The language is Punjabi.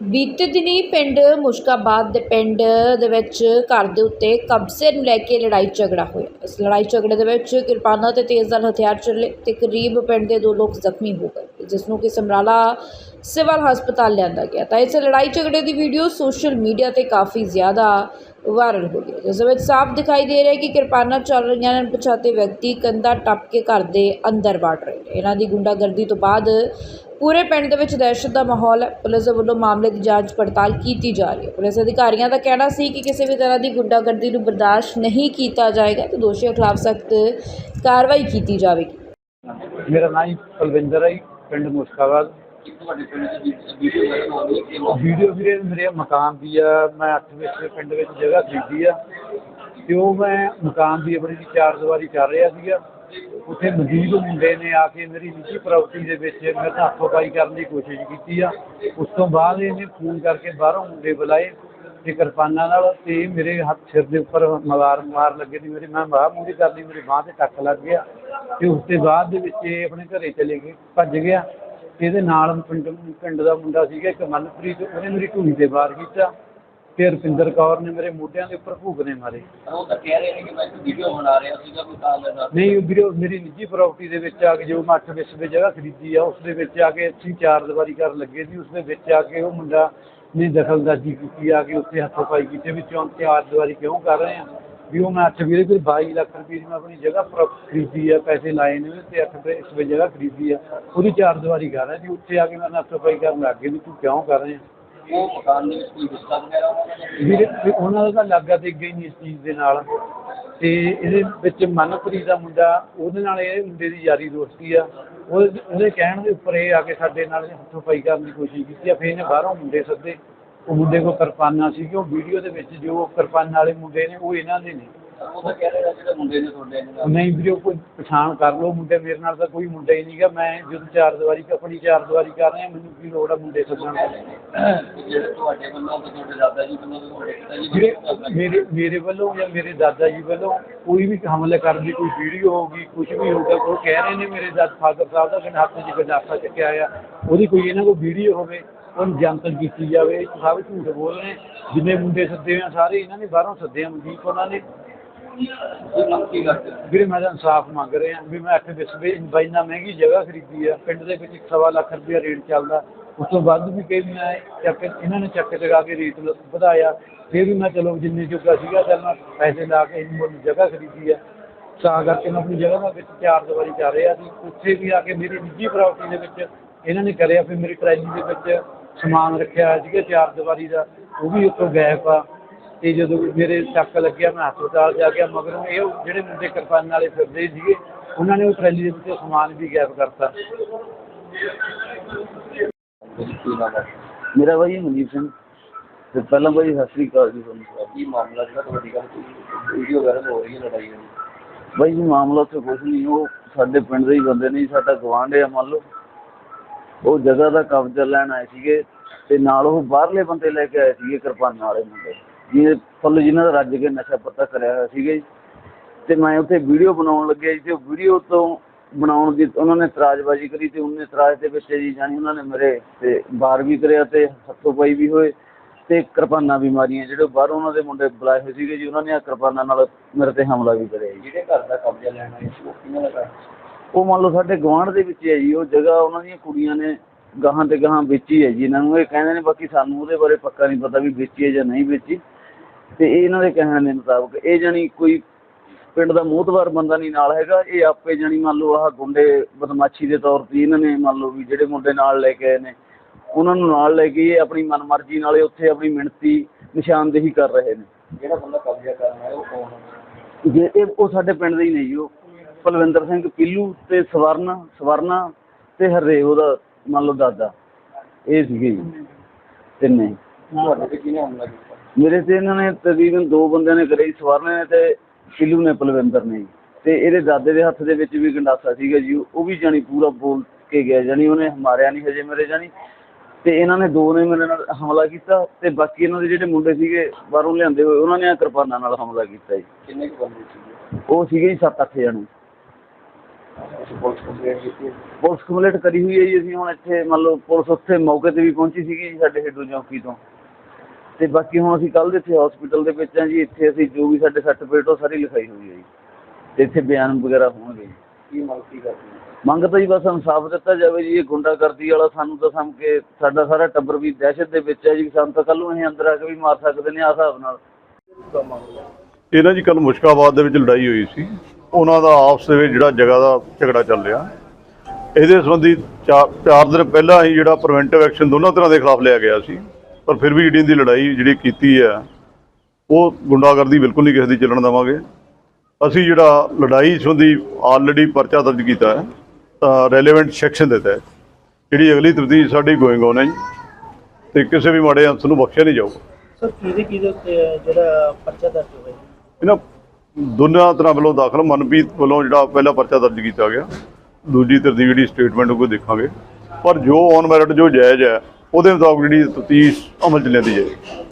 ਬੀਤੇ ਦਿਨੀ ਪਿੰਡ ਮੁਸ਼ਕਾਬਾਦ ਦੇ ਪਿੰਡ ਦੇ ਵਿੱਚ ਘਰ ਦੇ ਉੱਤੇ ਕਬਜ਼ੇ ਨੂੰ ਲੈ ਕੇ ਲੜਾਈ ਝਗੜਾ ਹੋਇਆ। ਇਸ ਲੜਾਈ ਝਗੜੇ ਦੇ ਵਿੱਚ ਕਿਰਪਾਨਾਂ ਤੇ ਤੇਜ਼ਧਾਰ ਹਥਿਆਰ ਚੱਲੇ ਤੇ ਕਰੀਬ ਪਿੰਡ ਦੇ ਦੋ ਲੋਕ ਜ਼ਖਮੀ ਹੋ ਗਏ। ਜਿਸ ਨੂੰ ਕਿ ਸਮਰਾਲਾ ਸਿਵਲ ਹਸਪਤਾਲ ਲਿਆਂਦਾ ਗਿਆ। ਤਾਂ ਇਸ ਲੜਾਈ ਝਗੜੇ ਦੀ ਵੀਡੀਓ ਸੋਸ਼ਲ ਮੀਡੀਆ ਤੇ ਕਾਫੀ ਜ਼ਿਆਦਾ ਵਾਇਰਲ ਹੋ ਗਈ ਹੈ, ਜਿਸ ਵਿੱਚ ਸਾਫ਼ ਦਿਖਾਈ ਦੇ ਰਿਹਾ ਕਿ ਕਿਰਪਾਨਾਂ ਚੱਲ ਰਹੀਆਂ ਨੇ ਪਛਾਤੇ ਵਿਅਕਤੀ ਕੰਧਾ ਟੱਪ ਕੇ ਘਰ ਦੇ ਅੰਦਰ ਵੜ ਰਹੇ ਨੇ। ਇਹਨਾਂ ਦੀ ਗੁੰਡਾਗਰਦੀ ਤੋਂ ਬਾਅਦ ਪੂਰੇ ਪਿੰਡ ਦੇ ਵਿੱਚ ਦਹਿਸ਼ਤ ਦਾ ਮਾਹੌਲ ਹੈ। ਪੁਲਿਸ ਵੱਲੋਂ ਮਾਮਲੇ ਦੀ ਜਾਂਚ ਪੜਤਾਲ ਕੀਤੀ ਜਾ ਰਹੀ ਹੈ। ਪੁਲਿਸ ਅਧਿਕਾਰੀਆਂ ਦਾ ਕਹਿਣਾ ਸੀ ਕਿ ਕਿਸੇ ਵੀ ਤਰ੍ਹਾਂ ਦੀ ਗੁੰਡਾਗਰਦੀ ਨੂੰ ਬਰਦਾਸ਼ਤ ਨਹੀਂ ਕੀਤਾ ਜਾਏਗਾ ਤੇ ਦੋਸ਼ੀਆਂ ਖਿਲਾਫ ਸਖਤ ਕਾਰਵਾਈ ਕੀਤੀ ਜਾਵੇਗੀ। ਮੇਰਾ ਨਾਮ ਜੀ ਹੈ ਪਿੰਡ ਮੁਸਕਾਬਾਦ ਵੀਡੀਓ ਵੀਰੇ, ਮੇਰੇ ਮਕਾਨ ਦੀ ਆ। ਮੈਂ ਅੱਠ ਵਿੱਚ ਪਿੰਡ ਵਿੱਚ ਜਗ੍ਹਾ ਖਰੀਦੀ ਆ। ਤੇ ਉਹ ਮੈਂ ਮਕਾਨ ਦੀ ਆਪਣੀ ਦੀ ਚਾਰ ਦੀਵਾਰੀ ਕਰ ਰਿਹਾ ਸੀਗਾ। ਉੱਥੇ ਮਜ਼ੀਦ ਮੁੰਡੇ ਨੇ ਆ ਕੇ ਮੇਰੀ ਨਿੱਜੀ ਪ੍ਰਾਪਰਟੀ ਦੇ ਵਿੱਚ ਮੇਰੇ ਨਾਲ ਹੱਥੋਂ-ਪਾਈ ਕਰਨ ਦੀ ਕੋਸ਼ਿਸ਼ ਕੀਤੀ ਆ। ਉਸ ਤੋਂ ਬਾਅਦ ਇਹਨੇ ਫੋਨ ਕਰਕੇ ਬਾਹਰੋਂ ਮੁੰਡੇ ਬੁਲਾਏ ਤੇ ਕਿਰਪਾਨਾਂ ਨਾਲ ਤੇ ਮੇਰੇ ਹੱਥ ਸਿਰ ਦੇ ਉੱਪਰ ਮਲਾਰ ਮਾਰ ਲੱਗੇ ਤੇ ਮੇਰੇ ਮੈਂ ਬਾਹਰ ਕਰ ਲਈ, ਮੇਰੀ ਬਾਂਹ ਤੇ ਟੱਕ ਲੱਗ ਗਿਆ। ਤੇ ਉਸ ਤੋਂ ਬਾਅਦ ਦੇ ਵਿੱਚ ਇਹ ਆਪਣੇ ਘਰੇ ਚਲੇ ਗਏ ਭੱਜ ਗਿਆ। ਇਹਦੇ ਨਾਲ ਪਿੰਡ ਪਿੰਡ ਦਾ ਮੁੰਡਾ ਸੀਗਾ ਇੱਕ ਮਨਪ੍ਰੀਤ ਉਹਨੇ ਮੇਰੀ ਢੂਹੀ ਤੇ ਵਾਰ ਕੀਤਾ। ਤੇ ਰੁਪਿੰਦਰ ਕੌਰ ਨੇ ਮੇਰੇ ਮੋਢਿਆਂ ਦੇ ਉੱਪਰ ਭੂਕਨੇ ਮਾਰੇ। ਉਹ ਤਾਂ ਕਹਿ ਰਹੇ ਨੇ ਕਿ ਮੈਂ ਵੀਡੀਓ ਬਣਾ ਰਿਹਾ ਸੀਗਾ ਕੋਈ ਤਾਂ ਨਹੀਂ ਉਹ ਵੀਰੇ ਮੇਰੀ ਨਿੱਜੀ ਪ੍ਰਾਪਰਟੀ ਦੇ ਵਿੱਚ ਆ ਕੇ ਜੋ ਮੈਂ ਅੱਠ ਵਿਸਵੇ ਜਗ੍ਹਾ ਖਰੀਦੀ ਆ ਉਸ ਦੇ ਵਿੱਚ ਆ ਕੇ ਅਸੀਂ ਚਾਰ ਦੀਵਾਰੀ ਕਰਨ ਲੱਗੇ ਸੀ। ਉਸ ਦੇ ਵਿੱਚ ਆ ਕੇ ਉਹ ਮੁੰਡਾ ਨੇ ਦਖਲਅੰਦਾਜ਼ੀ ਕੀਤੀ ਆ ਕੇ ਉੱਥੇ ਹੱਥੋਂ ਪਾਈ ਕੀਤੇ ਵਿੱਚੋਂ ਚਾਰ ਦੀਵਾਰੀ ਕਿਉਂ ਕਰ ਰਹੇ ਆ? ਵੀ ਉਹ ਮੈਂ ਅੱਠ ਵੀਰੇ ਕੋਈ 22 ਲੱਖ ਰੁਪਏ ਦੀ ਮੈਂ ਆਪਣੀ ਜਗ੍ਹਾ ਪ੍ਰਾ- ਖਰੀਦੀ ਆ ਪੈਸੇ ਲਾਏ ਨੇ ਤੇ ਅੱਠ ਵਿਸਵੇ ਜਗ੍ਹਾ ਖਰੀਦੀ ਆ। ਉਹਦੀ ਚਾਰ ਦੀਵਾਰੀ ਕਰ ਰਿਹਾ ਸੀ ਉੱਥੇ ਆ ਕੇ ਮੈਂ ਪਾਈ ਕਰਨ ਲੱਗ ਗਏ ਵੀ ਤੂੰ ਕਿਉਂ ਕਰ ਰਿਹਾ। ਉਹ ਮਕਾਨ ਦੇ ਵਿੱਚ ਕੋਈ ਵਗੈਰਾ ਉਹਨਾਂ ਵੀਰੇ ਵੀ ਉਹਨਾਂ ਦਾ ਤਾਂ ਲੱਗਾ ਤੇ ਗਈ ਨਹੀਂ ਇਸ ਚੀਜ਼ ਦੇ ਨਾਲ। ਤੇ ਇਹਦੇ ਵਿੱਚ ਮਨਪ੍ਰੀਤ ਦਾ ਮੁੰਡਾ ਉਹਦੇ ਨਾਲ ਇਹ ਮੁੰਡੇ ਦੀ ਯਾਰੀ ਦੋਸਤੀ ਆ। ਉਹ ਉਹਦੇ ਕਹਿਣ ਦੇ ਉੱਪਰ ਇਹ ਆ ਕੇ ਸਾਡੇ ਨਾਲ ਹੱਥੋਂ ਪਾਈ ਕਰਨ ਦੀ ਕੋਸ਼ਿਸ਼ ਕੀਤੀ ਆ ਫਿਰ ਇਹਨੇ ਬਾਹਰੋਂ ਮੁੰਡੇ ਸੱਦੇ। ਉਹ ਮੁੰਡੇ ਕੋਲ ਕਿਰਪਾਨਾਂ ਸੀ ਕਿ ਉਹ ਵੀਡੀਓ ਦੇ ਵਿੱਚ ਜੋ ਕਿਰਪਾਨ ਵਾਲੇ ਮੁੰਡੇ ਨੇ ਉਹ ਇਹਨਾਂ ਦੇ ਨੇ। ਉਹ ਤਾਂ ਕਹਿ ਰਹੇ ਨੇ ਜਿਹੜੇ ਮੁੰਡੇ ਨੇ ਤੁਹਾਡੇ ਨੇ ਉਹ ਨਹੀਂ ਵੀਡੀਓ ਕੋਈ ਪਛਾਣ ਕਰ ਲਓ ਮੁੰਡੇ ਮੇਰੇ ਨਾਲ ਤਾਂ ਕੋਈ ਮੁੰਡਾ ਹੀ ਨਹੀਂਗਾ ਮੈਂ ਜਦੋਂ ਚਾਰ ਦੀਵਾਰੀ ਆਪਣੀ ਚਾਰ ਦੀਵਾਰੀ ਕਰ ਰਿਹਾ ਮੈਨੂੰ ਕੀ ਲੋੜ ਆ ਮੁੰਡੇ ਸੱਦਣ ਦੀ? ਜਿਹੜੇ ਤੁਹਾਡੇ ਵੱਲੋਂ ਤੇ ਤੁਹਾਡੇ ਦਾਦਾ ਜੀ ਵੱਲੋਂ ਤੇ ਤੁਹਾਡੇ ਪਿਤਾ ਜੀ ਵੀਰੇ ਵੱਲੋਂ ਮੇਰੇ ਮੇਰੇ ਵੱਲੋਂ ਜਾਂ ਮੇਰੇ ਦਾਦਾ ਜੀ ਵੱਲੋਂ ਕੋਈ ਵੀ ਹਮਲੇ ਕਰਨ ਦੀ ਕੋਈ ਵੀਡੀਓ ਹੋਊਗੀ ਕੁਝ ਵੀ ਹੋਊਗਾ ਉਹ ਕਹਿ ਰਹੇ ਨੇ ਮੇਰੇ ਦਾਦ ਫਾਦਰ ਸਾਹਿਬ ਦਾ ਕਿ ਹੱਥ 'ਚ ਗੰਡਾਸਾ ਚੱਕਿਆ ਆ। ਉਹਦੀ ਕੋਈ ਇਹਨਾਂ ਕੋਲ ਵੀਡੀਓ ਹੋਵੇ ਉਹਨੂੰ ਜਨਤਕ ਕੀਤੀ ਜਾਵੇ ਸਭ ਝੂਠ ਬੋਲ ਰਹੇ ਜਿੰਨੇ ਮੁੰਡੇ ਸੱਦੇ ਆ, ਸਾਰੇ ਇਹਨਾਂ ਨੇ ਬਾਹਰੋਂ ਸੱਦੇ ਆ ਮਨਦੀਪ ਉਹਨਾਂ ਨੇ ਵੀਰੇ ਮੈਂ ਤਾਂ ਇਨਸਾਫ ਮੰਗ ਰਿਹਾ, ਵੀ ਮੈਂ ਇੱਥੇ ਵਿਸਵੇ ਬਾਈ ਨਾਲ ਮਹਿੰਗੀ ਜਗ੍ਹਾ ਖਰੀਦੀ ਆ, ਪਿੰਡ ਦੇ ਵਿੱਚ ਇੱਕ ਸਵਾ ਲੱਖ ਰੁਪਇਆ ਰੇਟ ਚੱਲਦਾ। ਉਸ ਤੋਂ ਵੱਧ ਵੀ ਕਈ ਮੈਂ ਚੱਕ ਇਹਨਾਂ ਨੇ ਚੱਕ ਲਗਾ ਕੇ ਰੇਟ ਵਧਾਇਆ। ਫਿਰ ਵੀ ਮੈਂ ਚਲੋ ਜਿੰਨੇ ਜੋਗਾ ਸੀਗਾ, ਚੱਲ ਮੈਂ ਪੈਸੇ ਲਾ ਕੇ ਇਹਨੂੰ ਮੁੱਲ ਜਗ੍ਹਾ ਖਰੀਦੀ ਆ। ਤਾਂ ਕਰਕੇ ਮੈਂ ਆਪਣੀ ਜਗ੍ਹਾ ਦਾ ਵਿੱਚ ਚਾਰ ਦੀਵਾਰੀ ਕਰ ਰਿਹਾ ਸੀ। ਉੱਥੇ ਵੀ ਆ ਕੇ ਮੇਰੀ ਨਿੱਜੀ ਪ੍ਰਾਪਰਟੀ ਦੇ ਵਿੱਚ ਇਹਨਾਂ ਨੇ ਕਰਿਆ, ਫਿਰ ਮੇਰੀ ਟਰੈਲੀ ਦੇ ਵਿੱਚ ਸਮਾਨ ਰੱਖਿਆ ਹੋਇਆ ਸੀਗਾ ਚਾਰ ਦੀਵਾਰੀ ਦਾ ਉਹ ਵੀ ਉੱਥੋਂ ਗਾਇਬ ਆ। ਤੇ ਜਦੋਂ ਮੇਰੇ ਚੱਕ ਲੱਗਿਆ ਮੈਂ ਹਸਪਤਾਲ ਜਾ ਕੇ ਮਗਰੋਂ ਇਹ ਜਿਹੜੇ ਮੁੰਡੇ ਕਿਰਪਾਨ ਵਾਲੇ ਫਿਰਦੇ ਸੀਗੇ ਉਹਨਾਂ ਨੇ ਉਹ ਟਰੈਲੀ ਦੇ ਵਿੱਚੋਂ ਸਮਾਨ ਵੀ ਗਾਇਬ ਕਰਤਾ। ਹੈ ਮੇਰਾ ਬਾਈ ਮਨਜੀਤ ਸਿੰਘ। ਤੇ ਪਹਿਲਾਂ ਬਾਈ ਸਤਿ ਸ੍ਰੀ ਅਕਾਲ ਜੀ ਤੁਹਾਨੂੰ। ਕੀ ਮਾਮਲਾ ਜਿਹੜਾ ਤੁਹਾਡੀ ਗੱਲ ਵੀਡੀਓ ਵਾਇਰਲ ਹੋ ਰਹੀ ਹੈ ਲੜਾਈ ਦੀ ਬਾਈ ਜੀ ਮਾਮਲਾ ਤੇ ਕੁਛ ਨਹੀਂ ਉਹ ਸਾਡੇ ਪਿੰਡ ਦੇ ਹੀ ਬੰਦੇ ਨੇ ਜੀ, ਸਾਡਾ ਗਵਾਂਢ ਆ ਮੰਨ ਲਓ। ਉਹ ਜਗ੍ਹਾ ਦਾ ਕਬਜ਼ਾ ਲੈਣ ਆਏ ਸੀਗੇ ਤੇ ਨਾਲ ਉਹ ਬਾਹਰਲੇ ਬੰਦੇ ਲੈ ਕੇ ਆਏ ਸੀਗੇ ਕਿਰਪਾਨਾਂ ਵਾਲੇ ਮੁੰਡੇ ਜਿਹਨੇ ਫੁੱਲ ਜਿਨ੍ਹਾਂ ਦਾ ਰੱਜ ਕੇ ਨਸ਼ਾ ਪੱਤਾ ਕਰਿਆ ਹੋਇਆ ਸੀਗਾ ਤੇ ਮੈਂ ਉੱਥੇ ਵੀਡੀਓ ਬਣਾਉਣ ਲੱਗਿਆ ਜੀ ਤੇ ਉਹ ਵੀਡੀਓ ਤੋਂ ਬਣਾਉਣ ਦੀ ਉਹਨਾਂ ਨੇ ਇਤਰਾਜ਼ਬਾਜ਼ੀ ਕਰੀ ਤੇ ਉਹਨੇ ਇਤਰਾਜ਼ ਦੇ ਵਿੱਚ ਜੀ ਜਾਨੀ ਉਹਨਾਂ ਨੇ ਮੇਰੇ ਤੇ ਬਾਰ ਵੀ ਕਰਿਆ ਤੇ ਹੱਥੋਂ ਪਾਈ ਵੀ ਹੋਏ ਤੇ ਕਿਰਪਾਨਾਂ ਵੀ ਮਾਰੀਆਂ, ਜਿਹੜੇ ਬਾਹਰ ਉਹਨਾਂ ਦੇ ਮੁੰਡੇ ਬੁਲਾਏ ਹੋਏ ਸੀਗੇ ਜੀ, ਉਹਨਾਂ ਨੇ ਆ ਕਿਰਪਾਨਾਂ ਨਾਲ ਮੇਰੇ ਤੇ ਹਮਲਾ ਵੀ ਕਰਿਆ ਜੀ। ਜਿਹੜੇ ਘਰ ਦਾ ਕਬਜ਼ਾ ਲੈਣ ਆਏ ਸੀ, ਉਹ ਕਿਹਨਾਂ ਦਾ ਉਹ ਮੰਨ ਲਓ ਸਾਡੇ ਗਵਾਂਢ ਦੇ ਵਿੱਚ ਹੈ ਜੀ ਉਹ ਜਗ੍ਹਾ ਉਹਨਾਂ ਦੀਆਂ ਕੁੜੀਆਂ ਨੇ ਗਾਹਾਂ ਤੇ ਗਾਹਾਂ ਵੇਚੀ ਹੈ ਜੀ। ਇਹਨਾਂ ਨੂੰ ਇਹ ਕਹਿੰਦੇ ਨੇ ਬਾਕੀ ਸਾਨੂੰ ਉਹਦੇ ਬਾਰੇ ਪੱਕਾ ਨਹੀਂ ਪਤਾ ਵੀ ਵੇਚੀ ਹੈ ਜਾਂ ਨਹੀਂ ਵੇਚੀ। ਤੇ ਇਹ ਇਹਨਾਂ ਦੇ ਕਹਿਣ ਦੇ ਮੁਤਾਬਕ ਇਹ ਜਾਨੀ ਕੋਈ ਪਿੰਡ ਦਾ ਮੋਹਤਵਾਰ ਬੰਦਾ ਨਹੀਂ ਨਾਲ ਹੈਗਾ। ਇਹ ਆਪੇ ਜਾਨੀ ਮੰਨ ਲਓ ਆਹ ਗੁੰਡੇ ਬਦਮਾਸ਼ੀ ਦੇ ਤੌਰ ਤੇ ਇਹਨਾਂ ਨੇ ਮੰਨ ਲਓ ਵੀ ਜਿਹੜੇ ਮੁੰਡੇ ਨਾਲ ਲੈ ਕੇ ਆਏ ਨੇ ਉਹਨਾਂ ਨੂੰ ਨਾਲ ਲੈ ਕੇ ਇਹ ਆਪਣੀ ਮਨਮਰਜ਼ੀ ਨਾਲ ਉੱਥੇ ਆਪਣੀ ਮਿਹਨਤੀ ਨਿਸ਼ਾਨਦੇਹੀ ਕਰ ਰਹੇ ਨੇ। ਜਿਹੜਾ ਬੰਦਾ ਕਬਜ਼ਾ ਕਰਨ ਆਇਆ ਉਹ ਕੌਣ ਹੈ? ਜੇ ਇਹ ਉਹ ਸਾਡੇ ਪਿੰਡ ਦੇ ਹੀ ਨੇ ਜੀ ਉਹ ਪਲਵਿੰਦਰ ਸਿੰਘ ਪਿੱਲੂ ਤੇ ਸਵਰਨ ਸਵਰਨਾ ਤੇ ਹਰਦੇਵ ਉਹਦਾ ਮੰਨ ਲਓ ਦਾਦਾ। ਇਹ ਸੀਗੇ ਜੀ ਤਿੰਨੇ। ਤੁਹਾਡੇ ਤੇ ਕਿਹਨੇ ਹਮਲਾ ਕੀਤਾ? ਮੇਰੇ ਤੇ ਇਹਨਾਂ ਨੇ ਤਕਰੀਬਨ ਦੋ ਬੰਦਿਆਂ ਨੇ ਕਰੇ ਸਵਰਨ ਨੇ ਤੇ ਪਿੱਲੂ ਨੇ ਪਲਵਿੰਦਰ ਨੇ ਜੀ। ਤੇ ਇਹਦੇ ਦਾਦੇ ਦੇ ਹੱਥ ਦੇ ਵਿੱਚ ਵੀ ਗੰਡਾਸਾ ਸੀਗਾ ਜੀ ਉਹ ਵੀ ਜਾਨੀ ਪੂਰਾ ਬੋਲ ਕੇ ਗਿਆ ਜਾਨੀ ਉਹਨੇ ਮਾਰਿਆ ਨਹੀਂ ਹਜੇ ਮੇਰੇ ਜਾਨੀ ਤੇ ਇਹਨਾਂ ਨੇ ਦੋ ਨੇ ਮੇਰੇ ਨਾਲ ਹਮਲਾ ਕੀਤਾ ਤੇ ਬਾਕੀ ਇਹਨਾਂ ਦੇ ਜਿਹੜੇ ਮੁੰਡੇ ਸੀਗੇ ਬਾਹਰੋਂ ਲਿਆਂਦੇ ਹੋਏ ਉਹਨਾਂ ਨੇ ਕਿਰਪਾਨਾਂ ਨਾਲ ਹਮਲਾ ਕੀਤਾ ਜੀ। ਕਿੰਨੇ ਕੁ ਬੰਦੇ ਸੀਗੇ? ਉਹ ਸੀਗੇ ਜੀ 7-8 ਜਣੇ। ਪੁਲਿਸ ਕੰਪਲੇਂਟ ਕੀਤੀ ਪੁਲਿਸ ਕੰਪਲੇਂਟ ਕਰੀ ਹੋਈ ਹੈ ਜੀ ਅਸੀਂ ਹੁਣ ਇੱਥੇ ਮੰਨ ਲਓ ਪੁਲਿਸ ਉੱਥੇ ਮੌਕੇ ਤੇ ਵੀ ਪਹੁੰਚੀ ਸੀਗੀ ਜੀ ਸਾਡੇ ਹੇਡੂ ਚੌਂਕੀ ਤੋਂ। ਤੇ ਬਾਕੀ ਹੁਣ ਅਸੀਂ ਕੱਲ੍ਹ ਦੇ ਇੱਥੇ ਹਸਪੀਟਲ ਦੇ ਵਿੱਚ ਹਾਂ ਜੀ ਇੱਥੇ ਅਸੀਂ ਜੋ ਵੀ ਸਾਡੇ ਸਰਟੀਫਿਕੇਟ ਉਹ ਸਾਰੀ ਲਿਖਾਈ ਹੋਈ ਹੈ ਜੀ। ਤੇ ਇੱਥੇ ਬਿਆਨ ਵਗੈਰਾ ਹੋਣਗੇ ਕੀ ਮੰਗ ਕੀ ਕਰਦੇ ਹੋ? ਮੰਗ ਤਾਂ ਜੀ ਬਸ ਇਨਸਾਫ ਦਿੱਤਾ ਜਾਵੇ ਜੀ ਇਹ ਗੁੰਡਾਗਰਦੀ ਵਾਲਾ ਸਾਨੂੰ ਤਾਂ ਸਮ ਕੇ ਸਾਡਾ ਸਾਰਾ ਟੱਬਰ ਵੀ ਦਹਿਸ਼ਤ ਦੇ ਵਿੱਚ ਹੈ ਜੀ ਸਾਨੂੰ ਤਾਂ ਕੱਲ ਨੂੰ ਇਹ ਅੰਦਰ ਆ ਕੇ ਵੀ ਮਾਰ ਸਕਦੇ ਨੇ ਆ ਹਿਸਾਬ ਨਾਲ। ਇਹ ਨਾ ਜੀ ਕੱਲ ਮੁਸ਼ਕਾਬਾਦ ਦੇ ਵਿੱਚ ਲੜਾਈ ਹੋਈ ਸੀ। ਉਹਨਾਂ ਦਾ ਆਪਸ ਦੇ ਵਿੱਚ ਜਿਹੜਾ ਜਗ੍ਹਾ ਦਾ ਝਗੜਾ ਚੱਲ ਰਿਹਾ। ਇਹਦੇ ਸੰਬੰਧੀ ਚਾਰ ਦਿਨ ਪਹਿਲਾਂ ਹੀ ਜਿਹੜਾ ਪ੍ਰੀਵੈਂਟਿਵ ਐਕਸ਼ਨ ਦੋਨਾਂ ਤਰ੍ਹਾਂ ਦੇ ਖਿਲਾਫ ਲਿਆ ਗਿਆ ਸੀ ਪਰ ਫਿਰ ਵੀ ਜਿਹੜੀ ਇਹਦੀ ਲੜਾਈ ਜਿਹੜੀ ਕੀਤੀ ਹੈ ਉਹ ਗੁੰਡਾਗਰਦੀ ਬਿਲਕੁਲ ਨਹੀਂ ਕਿਸੇ ਦੀ ਚੱਲਣ ਦੇਵਾਂਗੇ। ਅਸੀਂ ਜਿਹੜਾ ਲੜਾਈ ਸੰਬੰਧੀ ਆਲਰੇਡੀ ਪਰਚਾ ਦਰਜ ਕੀਤਾ ਹੈ ਤਾਂ ਰੈਲੇਵੈਂਟ ਸੈਕਸ਼ਨ ਦੇ ਤਹਿਤ ਜਿਹੜੀ ਅਗਲੀ ਤਫਤੀਸ਼ ਸਾਡੀ ਗੋਇੰਗ ਔਨ ਹੈ ਜੀ ਤੇ ਕਿਸੇ ਵੀ ਮਾੜੇ ਅੰਸ ਨੂੰ ਬਖਸ਼ਿਆ ਨਹੀਂ ਜਾਊਗਾ। ਸਰ ਕਿਹਦੇ ਕਿਹਦੇ ਉੱਤੇ ਜਿਹੜਾ ਪਰਚਾ ਦਰਜ ਹੋਇਆ? ਇਹਨਾਂ ਦੋਨਾਂ ਤਰ੍ਹਾਂ ਵੱਲੋਂ ਦਾਖਲ, ਮਨਪ੍ਰੀਤ ਵੱਲੋਂ ਜਿਹੜਾ ਪਹਿਲਾ ਪਰਚਾ ਦਰਜ ਕੀਤਾ ਗਿਆ। ਦੂਜੀ ਧਿਰ ਦੀ ਜਿਹੜੀ ਸਟੇਟਮੈਂਟ ਉਹ ਦੇਖਾਂਗੇ। ਪਰ ਜੋ ਔਨ ਮੈਰਿਟ ਜੋ ਜਾਇਜ਼ ਹੈ, ਉਹਦੇ ਮੁਤਾਬਕ ਜਿਹੜੀ ਤਫਤੀਸ਼ ਅਮਲ ਚ ਲੈਂਦੀ ਜਾਏ